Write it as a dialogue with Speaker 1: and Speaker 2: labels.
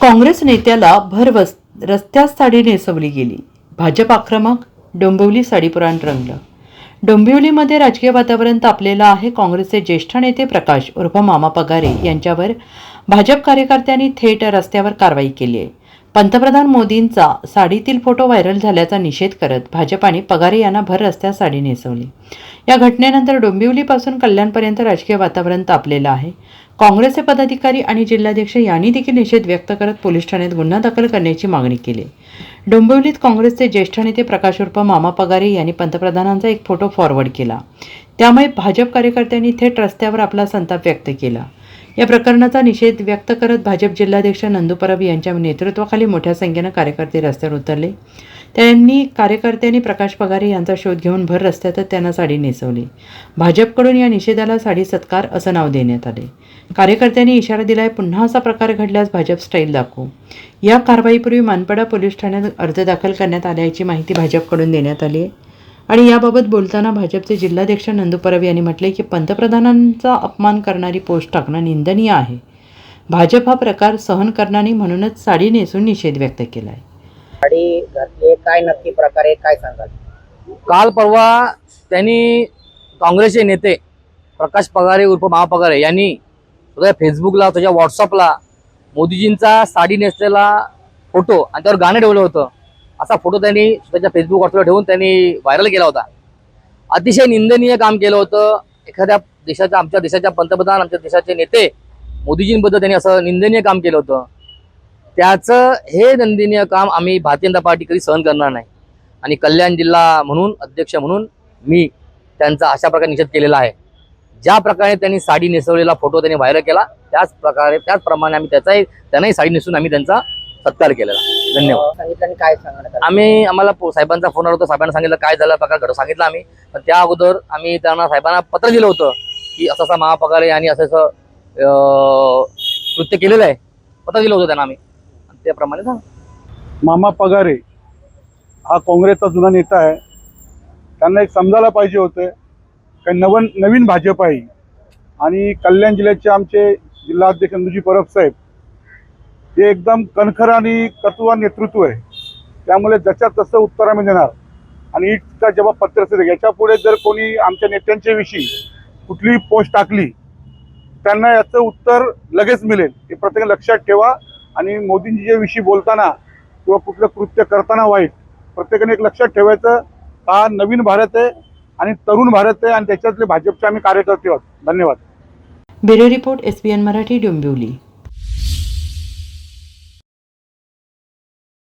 Speaker 1: काँग्रेस नेत्याला भर वस रस्त्यात साडी नेसवली गेली. भाजप आक्रमक डोंबिवली साडीपुराण रंगलं. डोंबिवलीमध्ये राजकीय वातावरण तापलेलं आहे काँग्रेसचे ज्येष्ठ नेते प्रकाश उर्फ मामा पगारे यांच्यावर. भाजप कार्यकर्त्यांनी थेट रस्त्यावर कारवाई केली आहे. पंतप्रधान मोदींचा साडीतील फोटो व्हायरल झाल्याचा निषेध करत भाजपाने पगारे यांना भर रस्त्यात साडी नेसवली. या घटनेनंतर डोंबिवलीपासून कल्याणपर्यंत राजकीय वातावरण तापलेलं आहे. काँग्रेसचे पदाधिकारी आणि जिल्हाध्यक्ष यांनी देखील निषेध व्यक्त करत पोलीस ठाण्यात गुन्हा दाखल करण्याची मागणी केली. डोंबिवलीत काँग्रेसचे ज्येष्ठ नेते प्रकाश उर्फ मामा पगारे यांनी पंतप्रधानांचा एक फोटो फॉरवर्ड केला. त्यामुळे भाजप कार्यकर्त्यांनी थेट रस्त्यावर आपला संताप व्यक्त केला. या प्रकरणाचा निषेध व्यक्त करत भाजप जिल्हाध्यक्ष नंदू परब यांच्या नेतृत्वाखाली मोठ्या संख्येनं कार्यकर्ते रस्त्यावर उतरले. त्यांनी कार्यकर्त्यांनी प्रकाश पगारे यांचा शोध घेऊन भर रस्त्यातच त्यांना साडी नेसवली. भाजपकडून या निषेधाला साडी सत्कार असं नाव देण्यात आले. कार्यकर्त्यांनी इशारा दिलाय पुन्हा असा प्रकार घडल्यास भाजप स्टाईल दाखवू. या कारवाईपूर्वी मानपाडा पोलीस ठाण्यात अर्ज दाखल करण्यात आल्याची माहिती भाजपकडून देण्यात आली आहे. आणि याबाबत बोलताना भाजपचे जिल्हाध्यक्ष नंदू परब यांनी म्हटले की पंतप्रधानांचा अपमान करणारी पोस्ट टाकणं निंदनीय आहे. भाजप हा प्रकार सहन करणार नाही म्हणूनच साडी नेसून निषेध व्यक्त केला आहे
Speaker 2: साडी घातली काय नक्की प्रकारे काय सांगाल?
Speaker 3: काल परवा त्यांनी काँग्रेसचे नेते प्रकाश पगारे उर्फ महा पगारे यांनी त्याच्या फेसबुकला त्याच्या व्हॉट्सअपला मोदीजींचा साडी नेसलेला फोटो आणि त्यावर गाणं ठेवलं होतं. असा फोटो त्यांनी त्याच्या फेसबुक व्हॉट्सअपला ठेवून त्यांनी व्हायरल केला होता. अतिशय निंदनीय काम केलं होतं. एखाद्या देशाच्या आमच्या देशाच्या पंतप्रधान आमच्या देशाचे नेते मोदीजींबद्दल त्यांनी असं निंदनीय काम केलं होतं. त्याचं हे निंदनीय काम आम्ही भारतीय जनता पार्टी कधी सहन करणार नाही. आणि कल्याण जिल्हा म्हणून अध्यक्ष म्हणून मी त्यांचा अशा प्रकारे निषेध केलेला आहे. ज्या प्रकारे त्यांनी साडी नेसवलेला फोटो त्यांनी व्हायरल केला त्याच प्रकारे त्याचप्रमाणे आम्ही त्याचाही त्यांनाही साडी नेसून आम्ही त्यांचा सत्कार केलेला. धन्यवाद.
Speaker 2: सांगितलं आणि काय आलं?
Speaker 3: आम्ही आम्हाला पो- साहेबांचा फोन आला होता. साहेबांना सांगितलं काय झालं प्रकार घडू सांगितलं आम्ही. पण त्या अगोदर आम्ही त्यांना साहेबांना पत्र दिलं होतं की असं असा महापगारे आणि असं असं अं, कृत्य केलेलं आहे. पत्र दिलं होतं त्यांना आम्ही. आणि त्याप्रमाणे झालं.
Speaker 4: मामा पगारे हा काँग्रेसचा जुना नेता आहे. त्यांना एक समजायला पाहिजे होते काही नवन नवीन भाजप आहे. आणि कल्याण जिल्ह्याचे आमचे जिल्हाध्यक्ष नंदूजी परब साहेब हे एकदम कणखर आणि कतुवा नेतृत्व आहे त्यामुळे जशा तसं उत्तर आम्ही देणार. आणि इतका जेव्हा पत्र असेल याच्यापुढे जर कोणी आमच्या नेत्यांच्या विषयी कुठली पोस्ट टाकली त्यांना याचं उत्तर लगेच मिळेल. हे प्रत्येक लक्षात ठेवा. आणि मोदींच्या विषयी बोलताना किंवा कुठलं कृत्य करताना वाईट प्रत्येकाने एक लक्षात ठेवायचं हा नवीन भारत आहे आणि तरुण भारत आहे आणि त्याच्यातले भाजपचे आम्ही कार्यकर्ते आहोत. धन्यवाद.
Speaker 1: Bureau report S Marathi Dombivli.